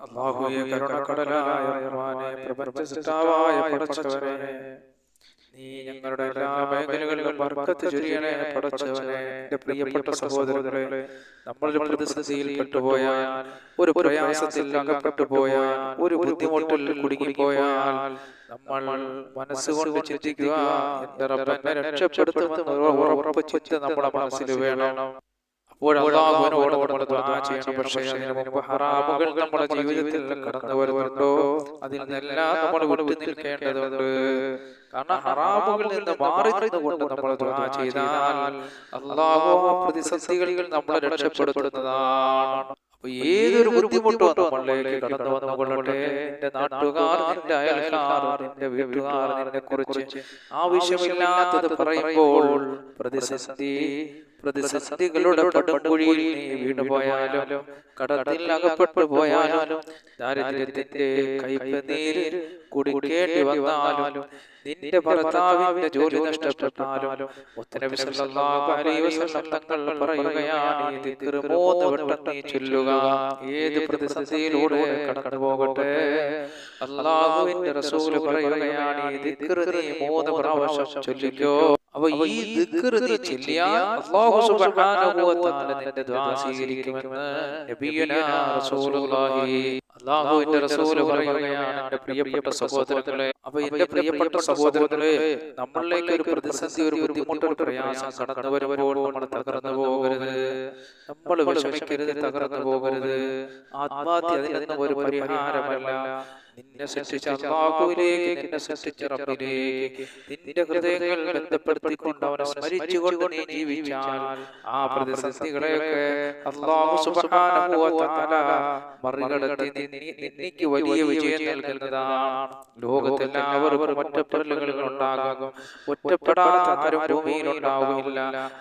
അള്ളാഹുയെ കരുണക്കടലായ റഹ്മാനെ പ്രപഞ്ച സൃഷ്ടാവായ പടച്ചവനെ നീ ഞങ്ങളുടെ എല്ലാ മേഖലകളിലും ബർക്കത്ത് ചൊരിയണേ പടച്ചവനെ. എന്റെ പ്രിയപ്പെട്ട സഹോദരങ്ങളെ നമ്മൾ ഒരു പ്രതിസന്ധിയിൽ പെട്ടുപോയാൽ ഒരു പ്രയാസത്തിൽ അകപ്പെട്ടു പോയാൽ ഒരു ബുദ്ധിമുട്ടിൽ കുടുങ്ങിപ്പോയാൽ നമ്മൾ മനസ്സുകൊണ്ട് ചിന്തിക്കുക എന്റെ റബ്ബനെ രക്ഷപ്പെടുത്തുമെന്ന് ഉറപ്പ് ചിന്ത നമ്മുടെ മനസ്സിൽ വേണം. അപ്പോൾ അള്ളാഹുവിനോട് നമ്മൾ ദുആ ചെയ്യണം. പക്ഷേ അതിന് മുമ്പ് ഹറാമുകൾ നമ്മുടെ ജീവിതത്തിൽ കടന്നു വരുന്നുണ്ടോ അതിൽ നിന്നെല്ലാം നമ്മൾ വിട്ടു നിൽക്കേണ്ടതുണ്ട്. കാരണം ഹറാമുകളിൽ നിന്ന് മാറി നിന്നുകൊണ്ട് നമ്മൾ ചെയ്താൽ അള്ളാഹു പ്രതിസന്ധികളിൽ നമ്മളെ രക്ഷപ്പെടുത്തുന്നതാണ്. അപ്പൊ ഏതൊരു ബുദ്ധിമുട്ടോ നമ്മളിലേക്ക് കടന്നു വന്നുകൊള്ളട്ടെ നിന്റെ നാട്ടുകാർ നിന്റെ അയൽക്കാർ നിന്റെ വീട്ടുകാർ നിന്നെ കുറിച്ച് ആവശ്യമില്ലാത്തത് പറയുമ്പോൾ പ്രതിസന്ധി പ്രതിസന്ധികളുടെ പടുംകുഴിയിൽ നീ വീണുപോയാലും കടത്തിൽ അകപ്പെട്ടു പോയാലോ ദാരിദ്ര്യത്തിന്റെ കൈപ്പനീര് കുടിക്കേണ്ടി വന്നാലും നിന്റെ ഭർത്താവിന്റെ ജോലി നഷ്ടപ്പെട്ടാലോ തങ്ങൾ പറയുകയാണ് മൂന്ന് വട്ടം നീ ചൊല്ലുക ഏത് പ്രതിസന്ധിയിലൂടെ കടന്നു പോകട്ടെ അള്ളാഹുവിന്റെ റസൂൽ പറയുകയാണ് മൂന്ന് പ്രാവശ്യം ചൊല്ലിക്കോ. അപ്പൊ ഈ ദിക്ർ ചൊല്ലിയാൽ അല്ലാഹു സുബ്ഹാനഹു വ തആല നിന്റെ ദുആ സ്വീകരിക്കുമെന്ന് നബിയുനാ റസൂലുള്ളാഹി അല്ലാഹുവിന്റെ റസൂൽ പറയുകയാണ് എന്റെ പ്രിയപ്പെട്ട സഹോദരങ്ങളെ. അപ്പൊ എന്റെ പ്രിയപ്പെട്ട സഹോദരങ്ങളെ നമ്മളിലേക്ക് ഒരു പ്രതിസന്ധി ഒരു ബുദ്ധിമുട്ട് ഒരു പ്രയാസം കടന്നു വരുമ്പോൾ നമ്മൾ തകർന്നു പോകരുത്. നമ്മൾ വിഷമിക്കരുത് തകർന്നു പോകരുത്. ആത്മഹത്യ അതിനൊന്നും ഒരു പരിഹാരമല്ല. നിന്നെ സൃഷ്ടിച്ച അള്ളാഹുവിലേക്ക് നിന്നെ സൃഷ്ടിച്ച റബ്ബിലേക്ക് നിന്റെ ഹൃദയങ്ങൾ ബന്ധപ്പെടുത്തിക്കൊണ്ട് അവനെ സ്മരിച്ചുകൊണ്ട് നീ ജീവിച്ചാൽ ആ പ്രതിസന്ധികളെയൊക്കെ അള്ളാഹു സുബ്ഹാനഹു വ തആല മറികടത്തി നിനക്ക് വലിയ വിജയം നൽകുന്നതാണ്. ലോകത്തെല്ലാവർക്കും ഒറ്റപ്പെടലുകൾ ഉണ്ടാകും ഒറ്റപ്പെടാത്ത ആരും ഭൂമിയിൽ ഉണ്ടാവുകയില്ല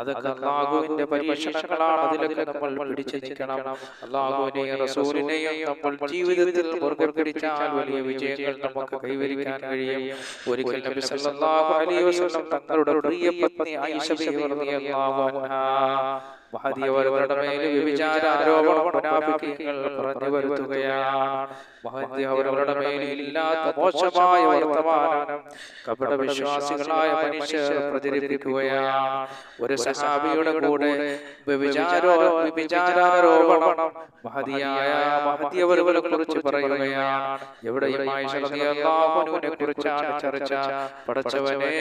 അതൊക്കെ അള്ളാഹുവിന്റെ പരീക്ഷണങ്ങളാണ്. അതിലൊക്കെ നമ്മൾ പിടിച്ചു നിൽക്കണം അള്ളാഹുവിനെയും റസൂലിനെയും നമ്മൾ ജീവിതത്തിൽ മുറുകെ പിടിച്ചാൽ വലിയ വിജയങ്ങൾ നമുക്ക് കൈവരിക്കാൻ കഴിയും. ഒരിക്കൽ നബി സല്ലല്ലാഹു അലൈഹി വസല്ലം തങ്ങളുടെ പ്രിയ പത്നി ആയിഷ റളിയല്ലാഹു അൻഹാ. മഹദിയവരുടെ മേൽ വ്യഭിചാര ആരോപണം മുനാഫിക്കീങ്ങൾ പറഞ്ഞു വരുത്തുകയാണ് മഹദിയവരുടെ മേൽ ഇല്ലാത്ത മോശമായ വർത്തമാനം കപട വിശ്വാസികളായ മനുഷ്യർ പ്രചരിപ്പിക്കുകയാണ് ഒരു സഹാബിയുടെ കൂടെ വ്യഭിചാരോ വ്യഭിചാരാരോപണം കുറിച്ച് പറയുകയാണ്. എവിടെയും കുറിച്ചാണ് ചർച്ച. പടച്ചവനെ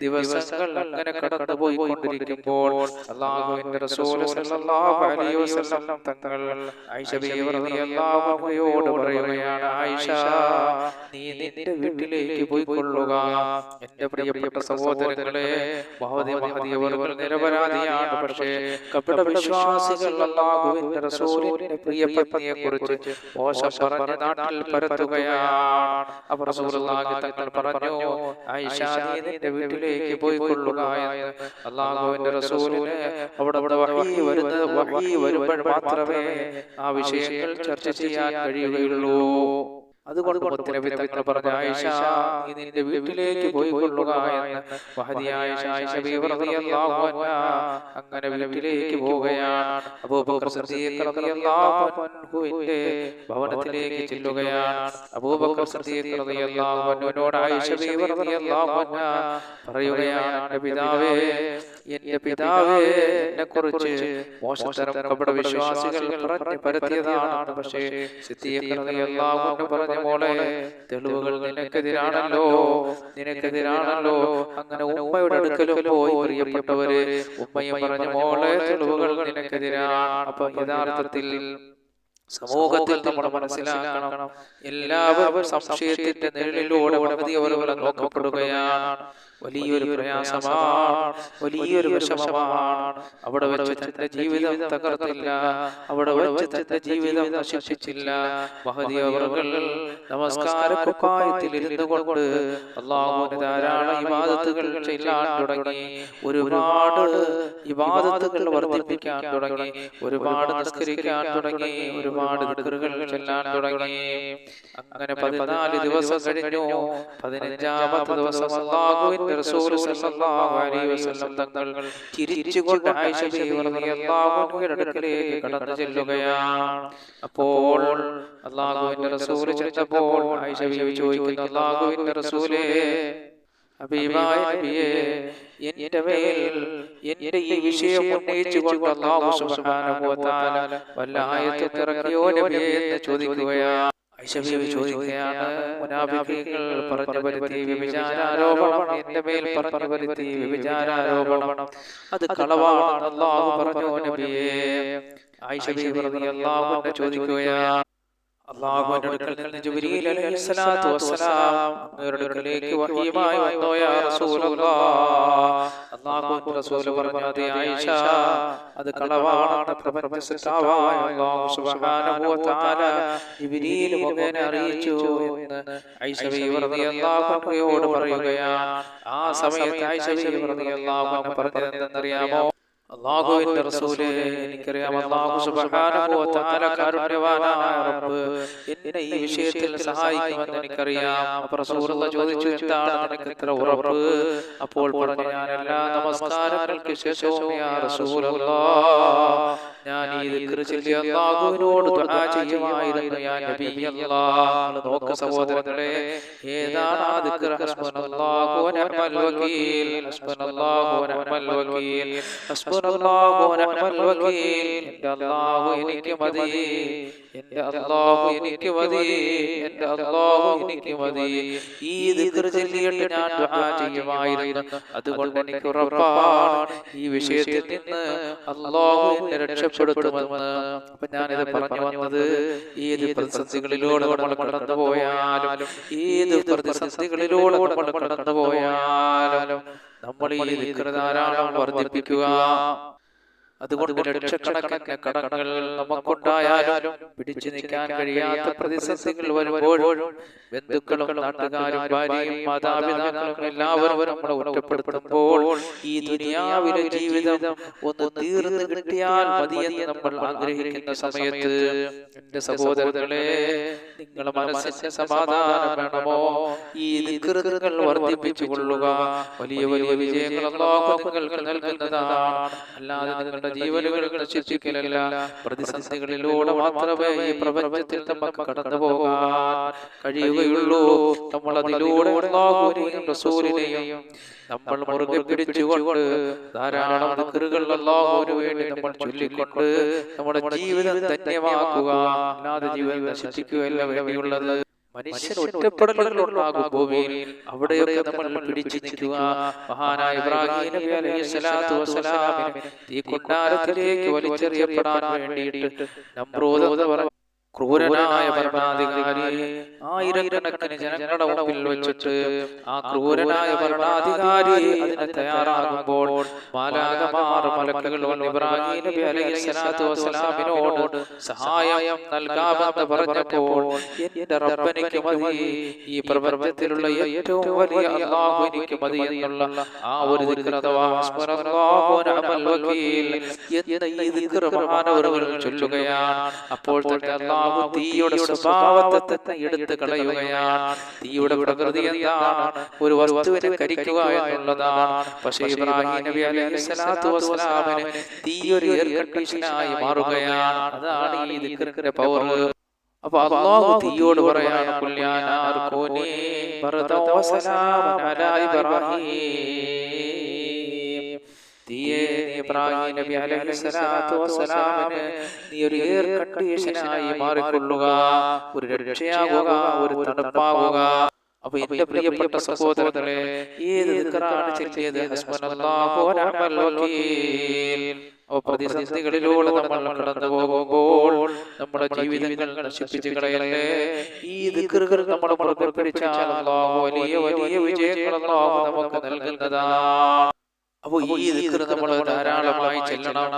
ദിവസങ്ങൾ അങ്ങനെ കടന്നു പോയിക്കൊണ്ടിരിക്കുമ്പോൾ അള്ളാഹുവിന്റെ റസൂൽ സല്ലല്ലാഹു അലൈഹി വസല്ലം തങ്ങൾ ആയിഷ ബീവി റളിയല്ലാഹു അൻഹയോട് പറയുകയാണ് ആയിഷ നീ നിന്റെ വീട്ടിലേക്ക് പോയിക്കൊള്ളുക. എന്റെ പ്രിയപ്പെട്ട സഹോദരങ്ങളെ മഹദി അവർ നിരപരാധിയാണ്. പക്ഷേ കപട വിശ്വാസികൾ അള്ളാഹുവിന്റെ റസൂലിന്റെ പ്രിയ പത്നിയെ കുറിച്ച് മോശം പറഞ്ഞ നാട്ടിൽ പരത്തുകയാണ്. അവർ റസൂലുള്ളാഹി തങ്ങൾ പറഞ്ഞു ആയിഷ നീ നിന്റെ വീട്ടിലേക്ക് പോയിക്കൊള്ളുക എന്ന് അള്ളാഹുവിന്റെ റസൂലിന് അവിടെ അവിടെ വഹി വരുന്നത് വഹി വരുമ്പോൾ മാത്രമേ ആ വിഷയങ്ങൾ ചർച്ച ചെയ്യാൻ കഴിയുകയുള്ളൂ. അതുകൊണ്ട് തങ്ങൾ പറഞ്ഞ ആയിഷ നീ നിന്റെ വീട്ടിലേക്ക് പോയിക്കൊള്ളുക എന്ന് ആയിഷ റളിയല്ലാഹു അൻഹ അങ്ങനെ വീട്ടിലേക്ക് പോവുകയാണ്. അബൂബക്കർ സിദ്ദീഖ് റളിയല്ലാഹു അൻഹുവിന്റെ ഭവനത്തിലേക്ക് ചെല്ലുകയാണ്. അബൂബക്കർ സിദ്ദീഖ് റളിയല്ലാഹു അൻഹുവിനോട് ആയിഷ റളിയല്ലാഹു അൻഹ പറയുകയാണ് "എന്റെ പിതാവേ പിതാവേ എന്നെക്കുറിച്ച് മോശത്തരം കപട വിശ്വാസികൾ പറഞ്ഞു പരത്തിയതാണ് പക്ഷേ സിദ്ദീഖ് റളിയല്ലാഹു അൻഹു പറഞ്ഞ മോളെ തെളിവുകൾ നിനക്കെതിരാണല്ലോ നിനക്കെതിരാണല്ലോ. അങ്ങനെ ഉമ്മയുടെ അടുക്കലും പോയി പ്രിയപ്പെട്ടവര് ഉമ്മയും പറഞ്ഞ മോളെ തെളിവുകൾ നിനക്കെതിരാണ്. അപ്പൊ യഥാർത്ഥത്തിൽ സമൂഹത്തിൽ നമ്മൾ മനസ്സിലാക്കണം. എല്ലാവരും സംശയത്തിന്റെ നിഴലിലൂടെ അവരെ നോക്കപ്പെടുകയാണ് വലിയൊരു പ്രയാസമാണ് വലിയൊരു വിഷമമാണ്. അവിടെ വെച്ച് തന്റെ ജീവിതം തകർത്തില്ല. അവിടെ വെച്ച് തന്റെ ജീവിതം നശിപ്പിച്ചില്ല. മഹദിയവറുകൾ നമസ്കാര കുപ്പായത്തിൽ ഇരുന്നു കൊണ്ട് അള്ളാഹുവിന് ധാരാളം ചെയ്യാൻ തുടങ്ങി. ഒരുപാട് ഇബാദത്തുകൾ വർദ്ധിപ്പിക്കാൻ തുടങ്ങി. ഒരുപാട് നിസ്കരിക്കാൻ തുടങ്ങി. ഒരുപാട് ദിക്റുകൾ ചെല്ലാൻ തുടങ്ങി. അങ്ങനെ പതിനാല് ദിവസം കഴിഞ്ഞു. പതിനഞ്ചാമത്തെ ദിവസം അള്ളാഹുവിന്റെ തങ്ങൾ അടുക്കലേക്ക് കടന്നു ചെല്ലുകയാണ്. അപ്പോൾ അള്ളാഹുവിന്റെ റസൂൽ ചെന്നപ്പോൾ ആയിഷ ചോദിക്കുന്നു അള്ളാഹുവിന്റെ റസൂലേ ഹബീബായ നബിയേ എന്റെ മേൽ എന്റെ ഈ വിഷയം ഉന്നയിച്ചുകൊണ്ട് സുബ്ഹാനഹു വ തആല വല്ല ആയത്തും ഇറക്കിയോ നബിയേ എന്ന് ചോദിക്കുകയാണ്. ചോദിക്കുകയാണ് പറഞ്ഞു വരുത്തി വ്യഭിചാരാരോപണം എന്റെ മേൽ പറഞ്ഞു വരുത്തി അത് കളവാണ് പറഞ്ഞു നബിയേ. ചോദിക്കുകയാണ്. അതേ അറിയിച്ചു എന്ന് ആ സമയത്ത് ആയിഷ അള്ളാഹുവിന്റെ റസൂലേ എനിക്കറിയാം. അള്ളാഹു സുബ്ഹാനഹു വ തആല കാരുണ്യവാനായ റബ്ബ്. എന്നെ ഈ വിഷയത്തിൽ സഹായിക്കുമെന്ന് എനിക്കറിയാം. അപ്പോൾ റസൂലുള്ള ചോദിച്ചു എന്താണ് നിനക്ക് ഇത്ര ഉറപ്പ്. അപ്പോൾ പറഞ്ഞു ഞാൻ എല്ലാ നമസ്കാരങ്ങൾക്ക് ശേഷവും യാ റസൂലല്ലാഹ് ഞാൻ ഈ ദിക്ർ ചൊല്ലി അല്ലാഹുവിനോട് ദുആ ചെയ്യുമായിരുന്നു യാ നബി അല്ലാഹ്. നോക്ക് സഹോദരങ്ങളെ ഏതാണ് ആ ദിക്ർ ഹസ്ബുനല്ലാഹു വ വകീൽ ഹസ്ബുനല്ലാഹു വകീൽ ഹസ്ബുനല്ലാഹു വകീൽ എന്റെ അല്ലാഹു എനിക്ക് മതി. എന്റെ അല്ലാഹു എനിക്ക് മതി. എന്റെ അല്ലാഹു എനിക്ക് മതി. ഈ ദിക്ർ ചൊല്ലിയിട്ട് ഞാൻ ദുആ ചെയ്യുമായിരുന്നു. അതുകൊണ്ട് എനിക്ക് ഉറപ്പാണ് ഈ വിഷയത്തിൽ നിന്ന് അല്ലാഹു എന്നെ രക്ഷപ്പെടുത്തുമെന്ന് അപ്പൊ ഞാനിത് പറഞ്ഞു വന്നത് ഏത് പ്രതിസന്ധികളിലൂടെ നമ്മൾ കടന്നു പോയാലും ഏത് പ്രതിസന്ധികളിലൂടെ നമ്മൾ കടന്നു പോയാലും നമ്മൾ ഈ ധാരാളം വർദ്ധിപ്പിക്കുക. അതുകൊണ്ട് ലക്ഷക്കണക്കിന് കടങ്ങൾ നമുക്കുണ്ടായാലും പിടിച്ചു നിൽക്കാൻ കഴിയാത്ത പ്രതിസന്ധികൾ വരുമ്പോഴും ബന്ധുക്കളും നാട്ടുകാരും ഭാര്യയും മാതാപിതാക്കളും എല്ലാവരും നമ്മളെ ഒറ്റപ്പെടുത്തുമ്പോൾ ഈ ദുനിയാവിലെ ജീവിതം ഒന്ന് തീർന്നു കിട്ടിയാൽ മതിയെന്ന് നമ്മൾ ആഗ്രഹിക്കുന്ന സമയത്ത് എന്റെ സഹോദരങ്ങളെ നിങ്ങളുടെ മനസ്സിന്റെ സമാധാനം വേണമോ? ഈ ദിക്റുകൾ വർദ്ധിപ്പിച്ചു കൊള്ളുക. വലിയ വലിയ വിജയങ്ങൾ നിങ്ങൾക്ക് നൽകുന്നതാണ്. അല്ലാതെ നിങ്ങളുടെ ജീവനുകൾ നശിപ്പിക്കലല്ല. പ്രതിസന്ധികളിലൂടെ മാത്രമേ ഈ പ്രപഞ്ചത്തിൽ നമുക്ക് കടന്നു പോകാൻ കഴിയുകയുള്ളൂ. നമ്മൾ അതിലൂടെ റസൂലിനെയും നമ്മൾ മുറുകെ പിടിച്ചുകൊണ്ട് ധാരാളം ദിക്റുകൾ അല്ലാഹുവിന് വേണ്ടി നമ്മൾ ചൊല്ലിക്കൊണ്ട് നമ്മുടെ ജീവിതം ധന്യമാക്കുക. അല്ലാതെ ജീവിതം നശിപ്പിക്കുകയല്ല വേണ്ടിയുള്ളത്. മനുഷ്യൻ ഒറ്റപ്പെടലുകളുണ്ടാകും ഭൂമിയിൽ അവിടെയൊക്കെ നമ്മൾ പിടിച്ചു നിൽക്കുക മഹാനായ ഇബ്രാഹിം നബി അലൈഹി സ്വലാത്തു വസ്സലാമിനെ ഈ കൊട്ടാരത്തിലേക്ക് വലിച്ചെറിയപ്പെടാൻ വേണ്ടിയിട്ട് നമ്രൂദ് ക്രൂരനായ ഭരണാധികാരി ആയിരക്കണക്കിന് ജനങ്ങളുടെ മുമ്പിൽ വെച്ചിട്ട് ആ ക്രൂരനായ ഭരണാധികാരി അതിന് തയ്യാറാകുമ്പോൾ മാലാകമാർ മലക്കുകൾ ഇബ്രാഹിം നബി അലൈഹി സ്വലാത്തു വസ്സലാമിനോട് സഹായം നൽകാമെന്ന് പറഞ്ഞപ്പോൾ എന്റെ റബ്ബനിക്ക് മതി. ഈ പ്രപഞ്ചത്തിലുള്ള ഏറ്റവും വലിയ അള്ളാഹു എനിക്ക് മതി എന്നുള്ള ആ ഒരു എന്ന ഈ ദിക്ർ മഹാനവറുകൾ ചൊല്ലുകയാണ്. അപ്പോൾ തന്നെ അള്ളാഹു തീയുടെ സ്വഭാവത്തെ എടുത്തു കളയുകയാണ്. തീയുടെ പ്രകൃതി എന്താണ്? ഒരു വസ്തുവിനെ കരിക്കുക എന്നുള്ളതാണ്. പക്ഷേ ഇബ്രാഹിം നബി അലൈഹി സ്വലാത്തു വസ്സലാമിന് തീ ഒരു എയർ കണ്ടീഷനായി മാറുകയാണ്. അതാണ് ഈ പവർ അപ്പൊ അള്ളാഹു തീയോട് പറയാണ് കുല്യാനാർ കോനി അലാ ഇബ്രാഹിം. തീയെ ഇബ്രാഹിം നബി അലൈഹി സ്വലാത്തു വസ്സലാമിന് നീ ഒരു എയർ കണ്ടീഷനായി മാറിക്കൊള്ളുക ഒരു രക്ഷയാകുക ഒരു തണുപ്പാകുക. എന്റെ പ്രിയപ്പെട്ട സഹോദരങ്ങളെ ഏത് ദിക്റാണ് ചൊല്ലിയത്? അപ്പൊ പ്രതിസന്ധികളിലൂടെ നമ്മൾ കടന്നു പോകുമ്പോൾ നമ്മുടെ ജീവിതങ്ങൾ നശിപ്പിച്ചു കളയല്ലേ? ഈ ദിക്റുകൾ നമ്മുടെ പിടിച്ചാൽ വലിയ വലിയ നമുക്ക് നൽകുന്നതാണ് അപ്പൊ ഈ ദിക്ർ നമ്മൾ ധാരാളമായി ചെല്ലണം.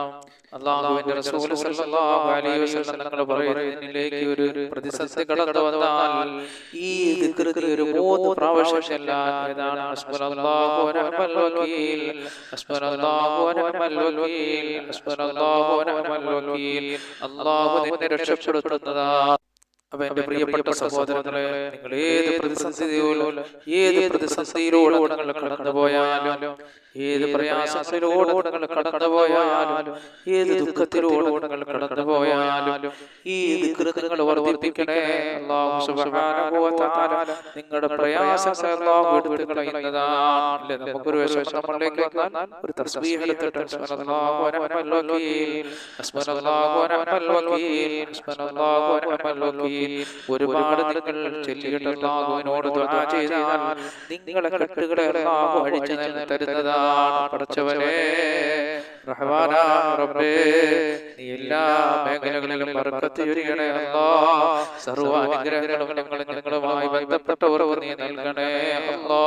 അള്ളാഹുവിന്റെ റസൂൽ സല്ലല്ലാഹു അലൈഹി വസല്ലം തങ്ങൾ പറയുന്നതിലേക്ക് ഒരു പ്രതിസന്ധി കടന്നു വന്നാൽ ഈ ദിക്ർ ഒരു മൂന്ന് പ്രാവശ്യം ചെല്ലാൻ ഏതാണ് ഹസ്ബുനല്ലാഹു വനിഅമൽ വകീൽ ഹസ്ബുനല്ലാഹു വനിഅമൽ വകീൽ ഹസ്ബുനല്ലാഹു വനിഅമൽ വകീൽ അല്ലാഹു നിന്നെ രക്ഷപ്പെടുത്തുന്നതാണ് അപ്പൊ എന്റെ പ്രിയപ്പെട്ട സഹോദരങ്ങളെ നിങ്ങൾ ഏത് പ്രതിസന്ധിയിലോ ഏത് പ്രതിസന്ധിയിലൂടെ നിങ്ങൾ കടന്നുപോയാലും ഏത് പ്രയാസത്തിലൂടെ നിങ്ങൾ കടന്നുപോയാലും ഏത് ദുഃഖത്തിലൂടെ നിങ്ങൾ കടന്നുപോയാലും ഈ നിങ്ങൾ വർദ്ധിപ്പിക്കണേ നിങ്ങളുടെ പ്രയാസങ്ങളെല്ലാം എടുത്തു കളയുന്നതാണ് നമുക്കൊരു വിശ്വാസങ്ങളിലേക്ക് വന്നാൽ ഒരു തസ്ബീഹ് എടുത്തിട്ട് അസ്മനല്ലാഹു വ നിഅമൽ വകീൽ അസ്മനല്ലാഹു വ വകീൽ അസ്മനല്ലാഹു വ വകീൽ ഒരുപാട് നിങ്ങൾ ചൊല്ലിയിട്ട് ചെയ്താൽ നിങ്ങളെ കെട്ടുകളെ റഹ്മാനായ റബ്ബേ നീ എല്ലാ മേഖലകളിലും അല്ലാ. നീ നൽകണേ അല്ലാ.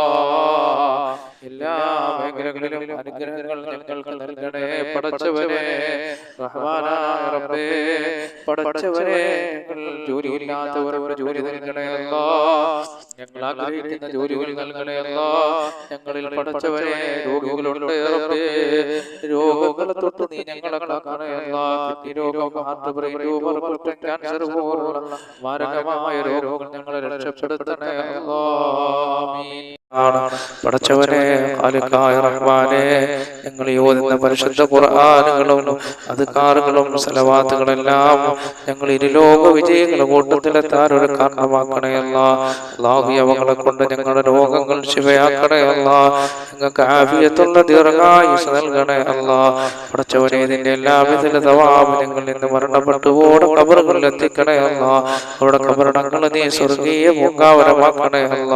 എല്ലാ മേഖലകളിലും അനുഗ്രഹങ്ങൾ നൽകണേ പടച്ചവനെ. റബ്ബേ നൽകണേ ആഗ്രഹിക്കുന്ന നൽകണേ ഞങ്ങളിൽ റബ്ബേ. രോഗങ്ങളെ തൊട്ട് നീ ഞങ്ങളെ രോഗം ഞങ്ങളെ രക്ഷപ്പെടുത്തണേ ആമീൻ. ആണ്. പടച്ചവനെ റഹ്മാനെ ഞങ്ങൾ യോജിക്കുന്ന പരിശുദ്ധ ഖുർആനുകളും അദ്കാറുകളും സലവാത്തുകളെല്ലാം ഞങ്ങൾ ഇരുലോക വിജയങ്ങളുടെ കൂട്ടത്തിലെത്താൻ ഒരു കാരണമാക്കണയല്ല ലാഹി അവങ്ങളെ കൊണ്ട് ഞങ്ങളുടെ രോഗങ്ങൾ ശിവയാക്കണയല്ല ഞങ്ങൾക്ക് ആഫിയത്തുള്ള ദീർഘായുസ് നൽകണയല്ല പടച്ചവനെ ഇതിന്റെ എല്ലാവിധ തവാബ് ഞങ്ങൾ നിന്ന് മരണപ്പെട്ടു ഓടെ കബറുകളിൽ എത്തിക്കണയല്ല അവരുടെ അവിടെ കബറടങ്ങൾ നീ സ്വർഗീയ പൂങ്കാവരമാക്കണേ അല്ല.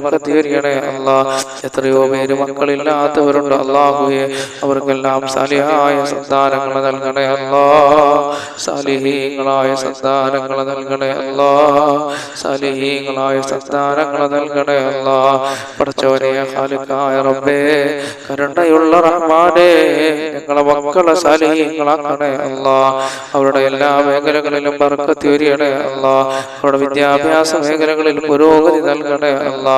വർക്കത്ത് വരികണേ അല്ല എത്രയോ പേര് മക്കളില്ലാത്തവരുണ്ട്. അള്ളാഹുയെ അവർക്കെല്ലാം സാലിഹായ സന്താനങ്ങൾ നൽകണേ. അല്ലാ സാലിഹീങ്ങളായ സന്താനങ്ങൾ നൽകണേ. അല്ലാ സാലിഹീങ്ങളായ സന്താനങ്ങൾ നൽകണേ. അല്ലാ പഠിച്ചവനെ ഹാലുക്കായ റബ്ബേ കരുണയുള്ള റഹ്മാനെ ഞങ്ങളെ മക്കളെ സാലിഹീങ്ങളാക്കണേ. അല്ലാ അവരുടെ എല്ലാ മേഖലകളിലും ബർക്കത്ത് വരികണേ അല്ലാ അവരുടെ വിദ്യാഭ്യാസ മേഖലകളിൽ പുരോഗതി നൽകണേ. അല്ലാ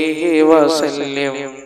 عليه وسلم